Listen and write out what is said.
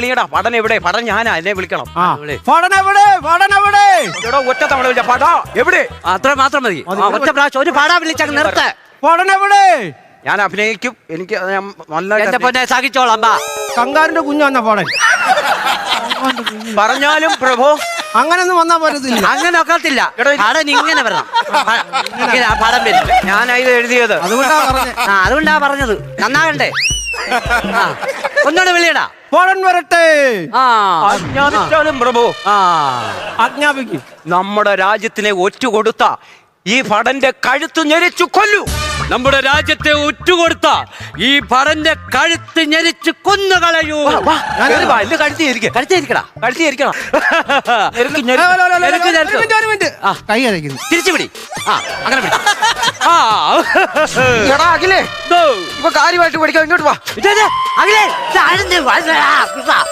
വിളിയടാ പടൻ എവിടെ? പടൻ ഞാനാ എന്നെ വിളിക്കണം. എവിടെ? എവിടെ? ഒറ്റ തവണ വിളിച്ച പടാ. എവിടെ? അത്ര മാത്രം മതി. ഒറ്റ പ്രാവശ്യം ഒരു പാടാ വിളിച്ച നിർത്ത. പടനെവിടെ ഞാൻ അഭിനയിക്കും. എനിക്ക് നല്ല എന്റെ പൊന്നെ സഹിച്ചോളാം കുഞ്ഞാന്ന പടൻ പറഞ്ഞാലും പ്രഭു. അങ്ങനൊന്നും വന്നാ പറ്റത്തില്ല അങ്ങനെ ഒക്കത്തില്ല. പടം ഇങ്ങനെ വരണം. ആ പടം വരും. ഞാനാ ഇത് എഴുതിയത്. അതുകൊണ്ടാ പറഞ്ഞത് ആ അതുകൊണ്ടാ പറഞ്ഞത്. നന്നാകണ്ടേ? ഒന്നുകൂടെ വിളിയടാ. പടൻ വരട്ടെ. ആ. ആജ്ഞാപിച്ചാലും പ്രഭു. ആ. ആജ്ഞാപിക്ക്. നമ്മുടെ രാജ്യത്തിനെ ഒറ്റ കൊടുത്ത ഈ ഭടന്റെ കഴുത്ത് ഞെരിച്ചു കൊല്ലു. നമ്മുടെ രാജ്യത്തെ ഉറ്റുകൊടുത്ത ഈ ഭടന്റെ കഴുത്ത് ഞെരിച്ച് കൊന്നു കളയൂ. കഴുത്തി ഇരിക്കുക കഴുത്തി ഇരിക്കണം അരയ്ക്കുന്നു തിരിച്ചു പിടി. ആ അങ്ങനെ പിടി. എടാ അഖിലേ. ഇപ്പൊ കാര്യമായിട്ട് പഠിക്കാം ഇങ്ങോട്ട് വാ. അഖിലേ,